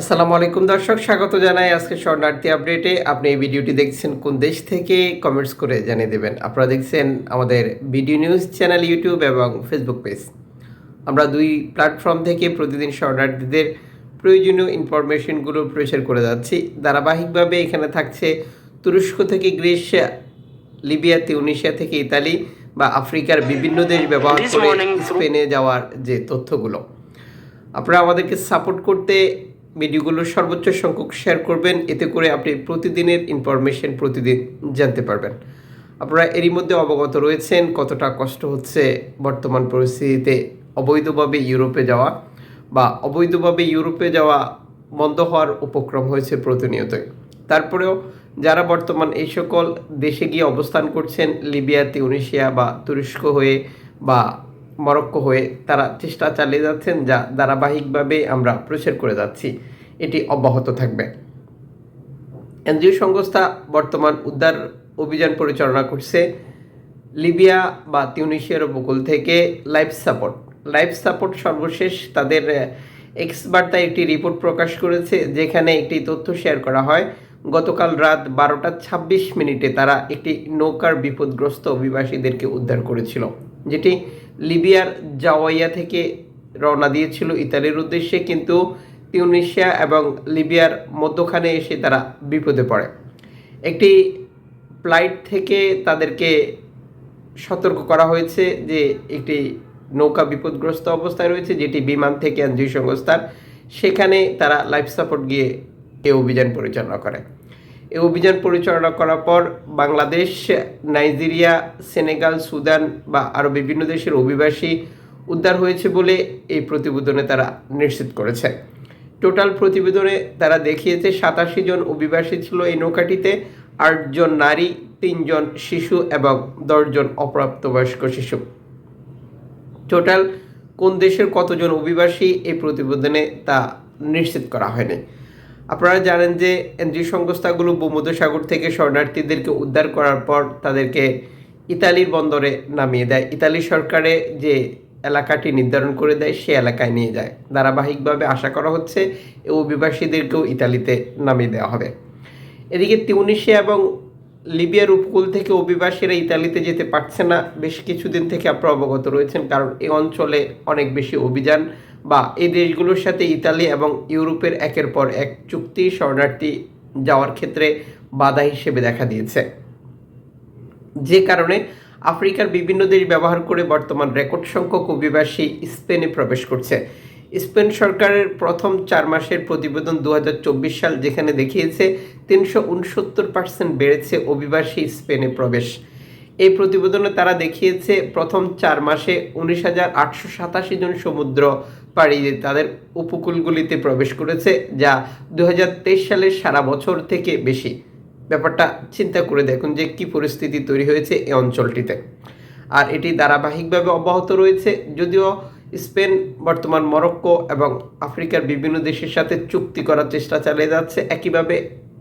আসসালামু আলাইকুম দর্শক স্বাগত জানাই আজকে শরণার্থী আপডেটে। আপনি এই ভিডিওটি দেখছেন কোন দেশ থেকে? কমেন্টস করে জানিয়ে দেবেন। আপনারা দেখছেন আমাদের ভিডিও নিউজ চ্যানেল ইউটিউব এবং ফেসবুক পেজ। আমরা দুই প্ল্যাটফর্ম থেকে প্রতিদিন শরণার্থীদের প্রয়োজনীয় ইনফরমেশনগুলো প্রচার করে যাচ্ছি। ধারাবাহিকভাবে এখানে থাকছে তুরস্ক থেকে গ্রিস লিবিয়া তিউনিশিয়া থেকে ইতালি বা আফ্রিকার বিভিন্ন দেশ ব্যবহার করে স্পেনে যাওয়ার যে তথ্যগুলো। আপনারা আমাদেরকে সাপোর্ট করতে ভিডিওগুলো সর্বোচ্চ সংখ্যক শেয়ার করবেন। এতে করে আপনি প্রতিদিনের ইনফরমেশন প্রতিদিন জানতে পারবেন। আপনারা এরই মধ্যে অবগত রয়েছেন কতটা কষ্ট হচ্ছে বর্তমান পরিস্থিতিতে অবৈধভাবে ইউরোপে যাওয়া বা অবৈধভাবে ইউরোপে যাওয়া বন্ধ হওয়ার উপক্রম হয়েছে প্রতিনিয়তই। তারপরেও যারা বর্তমান এই সকল দেশে গিয়ে অবস্থান করছেন, লিবিয়া, তিউনিশিয়া বা তুরস্ক হয়ে বা মরক্কো হয়ে তারা চেষ্টা চালিয়ে যাচ্ছেন, যা ধারাবাহিকভাবে আমরা প্রচার করে যাচ্ছি। এটি অব্যাহত থাকবে। এনজিও সংস্থা বর্তমান উদ্ধার অভিযান পরিচালনা করছে লিবিয়া বা তিউনিশিয়ার উপকূল থেকে লাইফ সাপোর্ট। লাইফ সাপোর্ট সর্বশেষ তাদের এক্স বার্তায় একটি রিপোর্ট প্রকাশ করেছে, যেখানে একটি তথ্য শেয়ার করা হয়, গতকাল রাত বারোটা ছাব্বিশ মিনিটে তারা একটি নৌকার বিপদগ্রস্ত অভিবাসীদেরকে উদ্ধার করেছিল। যেটি লিবিয়ার জাওয়াইয়া থেকে রওনা দিয়েছিল ইতালির উদ্দেশ্যে, কিন্তু তিউনিশিয়া এবং লিবিয়ার মধ্যখানে এসে তারা বিপদে পড়ে। একটি ফ্লাইট থেকে তাদেরকে সতর্ক করা হয়েছে যে একটি নৌকা বিপদগ্রস্ত অবস্থায় রয়েছে, যেটি বিমান থেকে এনজিও সংস্থার। সেখানে তারা লাইফ সাপোর্ট গিয়ে এই অভিযান পরিচালনা করে। এই অভিযান পরিচালনা করার পর বাংলাদেশ, নাইজেরিয়া, সেনেগাল, সুদান বা আরও বিভিন্ন দেশের অভিবাসী উদ্ধার হয়েছে বলে এই প্রতিবেদনে তারা নিশ্চিত করেছে। টোটাল প্রতিবেদনে তারা দেখিয়েছে সাতাশি জন অভিবাসী ছিল এই নৌকাটিতে আটজন নারী তিনজন শিশু এবং দশজন অপ্রাপ্তবয়স্ক শিশু। টোটাল কোন দেশের কতজন অভিবাসী এই প্রতিবেদনে তা নিশ্চিত করা হয়নি। আপনারা জানেন যে এনজিও সংস্থাগুলো ভূমধ্যসাগর থেকে শরণার্থীদেরকে উদ্ধার করার পর তাদেরকে ইতালির বন্দরে নামিয়ে দেয়। ইতালি সরকারে যে এলাকাটি নির্ধারণ করে দেয়, সে এলাকায় নিয়ে যায়। ধারাবাহিকভাবে আশা করা হচ্ছে এই অভিবাসীদেরকেও ইতালিতে নামিয়ে দেওয়া হবে। এদিকে তিউনিশিয়া এবং লিবিয়ার উপকূল থেকে অভিবাসীরা ইতালিতে যেতে পারছে না। বেশ কিছুদিন থেকে আপনারা অবগত রয়েছেন, কারণ এই অঞ্চলে অনেক বেশি অভিযান বা এই দেশগুলোর সাথে ইতালি এবং ইউরোপের একের পর এক চুক্তি শরণার্থী যাওয়ার ক্ষেত্রে বাধা হিসেবে দেখা দিয়েছে। যে কারণে আফ্রিকার বিভিন্ন দেশ ব্যবহার করে বর্তমান রেকর্ড সংখ্যক অভিবাসী স্পেনে প্রবেশ করছে। স্পেন সরকারের প্রথম চার মাসের প্রতিবেদন দু হাজার চব্বিশ সাল যেখানে দেখিয়েছে তিনশো উনসত্তর পার্সেন্ট বেড়েছে অভিবাসী স্পেনে প্রবেশ। এই প্রতিবেদনে তারা দেখিয়েছে, প্রথম চার মাসে উনিশ হাজার আটশো সাতাশি জন সমুদ্র পাড়ি দিয়ে তাদের উপকূলগুলিতে প্রবেশ করেছে, যা দু হাজার তেইশ সালের সারা বছর থেকে বেশি। ব্যাপারটা চিন্তা করে দেখুন যে কি পরিস্থিতি তৈরি হয়েছে এই অঞ্চলটিতে। আর এটি ধারাবাহিকভাবে অব্যাহত রয়েছে, যদিও স্পেন, বর্তমান মরক্কো এবং আফ্রিকার বিভিন্ন দেশের সাথে চুক্তি করার চেষ্টা চালিয়ে যাচ্ছে একইভাবে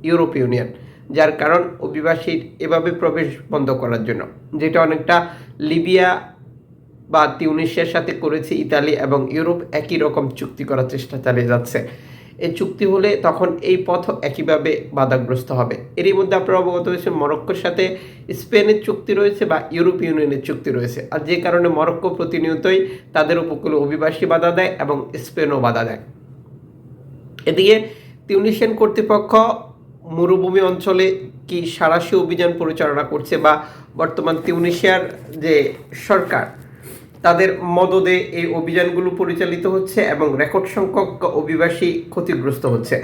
ইউরোপ ইউনিয়ন, যার কারণ অভিবাসীর এভাবে প্রবেশ বন্ধ করার জন্য, যেটা অনেকটা লিবিয়া বা তিউনিশিয়ার সাথে করেছে ইতালি এবং ইউরোপ একই রকম চুক্তি করার চেষ্টা চালিয়ে যাচ্ছে। এই চুক্তি হলে তখন এই পথ একইভাবে বাধাগ্রস্ত হবে। এরই মধ্যে আপনারা অবগত হয়েছে মরক্কোর সাথে স্পেনের চুক্তি রয়েছে বা ইউরোপ ইউনিয়নের চুক্তি রয়েছে। আর যে কারণে মরক্কো প্রতিনিয়তই তাদের উপকূলে অভিবাসী বাধা দেয় এবং স্পেনও বাধা দেয়। এদিকে তিউনিশিয়ান কর্তৃপক্ষ মরুভূমি অঞ্চলে কি সারাশি অভিযান পরিচালনা করছে বা বর্তমান তিউনিশিয়ার যে সরকার তাদের মদদে এই অভিযানগুলো পরিচালিত হচ্ছে এবং রেকর্ড সংখ্যক অভিবাসী ক্ষতিগ্রস্ত হচ্ছে।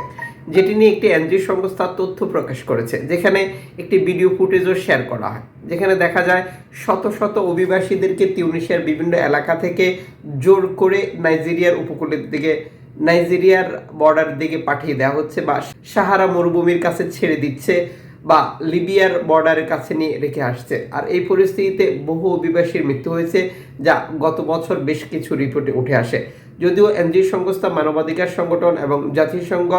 যেটি নিয়ে একটি এনজিও সংস্থা তথ্য প্রকাশ করেছে। যেখানে একটি ভিডিও ফুটেজও শেয়ার করা হয়। যেখানে দেখা যায়, শত শত অভিবাসীদেরকে তিউনিশিয়ার বিভিন্ন এলাকা থেকে জোর করে নাইজেরিয়ার উপকূলের দিকে, নাইজেরিয়ার বর্ডার দিকে পাঠিয়ে দেওয়া হচ্ছে বা সাহারা মরুভূমির কাছে ছেড়ে দিচ্ছে। বা লিবিয়ার বর্ডারের কাছে নিয়ে রেখে আসছে। আর এই পরিস্থিতিতে বহু অভিবাসীর মৃত্যু হয়েছে, যা গত বছর বেশ কিছু রিপোর্টে উঠে আসে। যদিও এনজিও সংস্থা, মানবাধিকার সংগঠন এবং জাতিসংঘ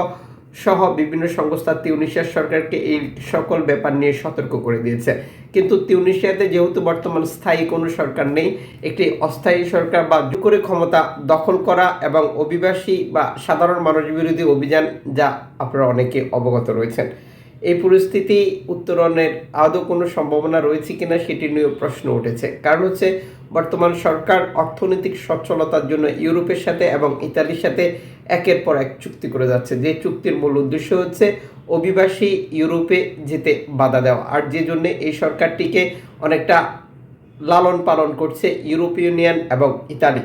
সহ বিভিন্ন সংস্থা তিউনিশিয়ার সরকারকে এই সকল ব্যাপার নিয়ে সতর্ক করে দিয়েছে। কিন্তু তিউনিশিয়াতে যেহেতু বর্তমান স্থায়ী কোনো সরকার নেই, একটি অস্থায়ী সরকার বা জোর করে ক্ষমতা দখল করা এবং অভিবাসী বা সাধারণ মানুষ বিরোধী অভিযান, যা আপনারা অনেকে অবগত রয়েছেন। এই পরিস্থিতি উত্তরণের আদৌ কোনো সম্ভাবনা রয়েছে কিনা সেটি নিয়েও প্রশ্ন উঠেছে। কারণ হচ্ছে, বর্তমান সরকার অর্থনৈতিক সচ্ছলতার জন্য ইউরোপের সাথে এবং ইতালির সাথে একের পর এক চুক্তি করে যাচ্ছে। যে চুক্তির মূল উদ্দেশ্য হচ্ছে অভিবাসী ইউরোপে যেতে বাধা দেওয়া। আর যে জন্য এই সরকারটিকে অনেকটা লালন পালন করছে ইউরোপ ইউনিয়ন এবং ইতালি।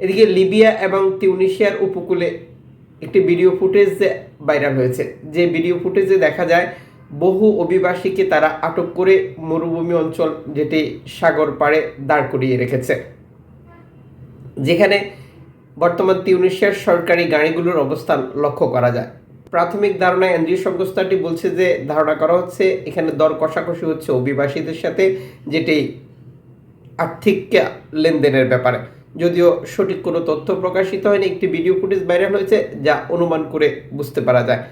এদিকে লিবিয়া এবং তিউনিশিয়ার উপকূলে একটি ভিডিও ফুটেজ ভাইরাল হয়েছে। যে ভিডিও ফুটেজে দেখা যায়, বহু অভিবাসীকে তারা আটক করে মরুভূমি অঞ্চল যেটি সাগর পাড়ে দাঁড় করিয়ে রেখেছে। যেখানে বর্তমান তিউনিশিয়ার সরকারি গাড়িগুলোর অবস্থান লক্ষ্য করা যায়। প্রাথমিক ধারণায় এনজিও সংস্থাটি বলছে যে, ধারণা করা হচ্ছে এখানে দর কষাকষি হচ্ছে অভিবাসীদের সাথে, যেটি আর্থিক লেনদেনের ব্যাপারে। যদিও সঠিক কোনো তথ্য প্রকাশিত হয়নি, একটি ভিডিও ফুটেজ ভাইরাল হয়েছে যা অনুমান করে বুঝতে পারা যায়।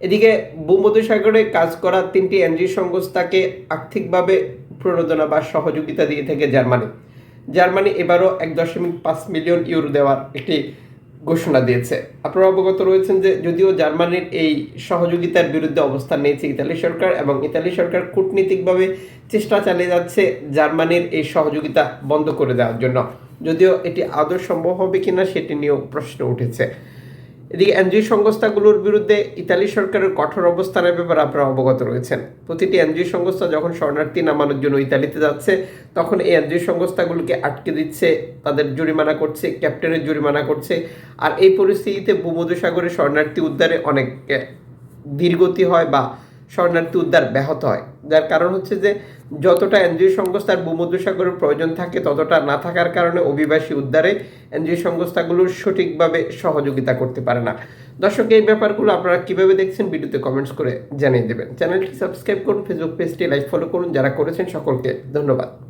এদিকে ভূমধ্যসাগরে কাজ করা তিনটি এনজিও সংস্থাকে আর্থিকভাবে প্রণোদনা বা সহযোগিতা দিয়ে থাকে জার্মানি। জার্মানি এবারও এক দশমিক পাঁচ মিলিয়ন ইউরো দেওয়ার একটি ঘোষণা দিয়েছে। আপনারা অবগত রয়েছেন যে যদিও জার্মানির এই সহযোগিতার বিরুদ্ধে অবস্থান নিয়েছে ইতালি সরকার এবং ইতালি সরকার কূটনীতিকভাবে চেষ্টা চালিয়ে যাচ্ছে জার্মানির এই সহযোগিতা বন্ধ করে দেওয়ার জন্য। যদিও এটি আদৌ সম্ভব হবে কিনা সেটি নিয়েও প্রশ্ন উঠেছে। এদিকে এনজিও সংস্থাগুলোর বিরুদ্ধে ইতালি সরকারের কঠোর অবস্থানের ব্যাপারে আপনারা অবগত রয়েছেন। প্রতিটি এনজিও সংস্থা যখন শরণার্থী নামানোর জন্য ইতালিতে যাচ্ছে, তখন এই এনজিও সংস্থাগুলোকে আটকে দিচ্ছে, তাদের জরিমানা করছে, ক্যাপ্টেনের জরিমানা করছে। আর এই পরিস্থিতিতে ভূমধ্যসাগরে শরণার্থী উদ্ধারে অনেক ধীরগতি হয় বা শরণার্থী উদ্ধার ব্যাহত হয়। যার কারণ হচ্ছে যে, যতটা এনজিও সংস্থার ভূমধ্যসাগরের প্রয়োজন থাকে, ততটা না থাকার কারণে অভিবাসী উদ্ধারে এনজিও সংস্থাগুলোর সঠিকভাবে সহযোগিতা করতে পারে না। দর্শক, এই ব্যাপারগুলো আপনারা কীভাবে দেখছেন ভিডিওতে কমেন্টস করে জানিয়ে দেবেন। চ্যানেলটি সাবস্ক্রাইব করুন ফেসবুক পেজটি লাইক ফলো করুন। যারা করেছেন সকলকে ধন্যবাদ।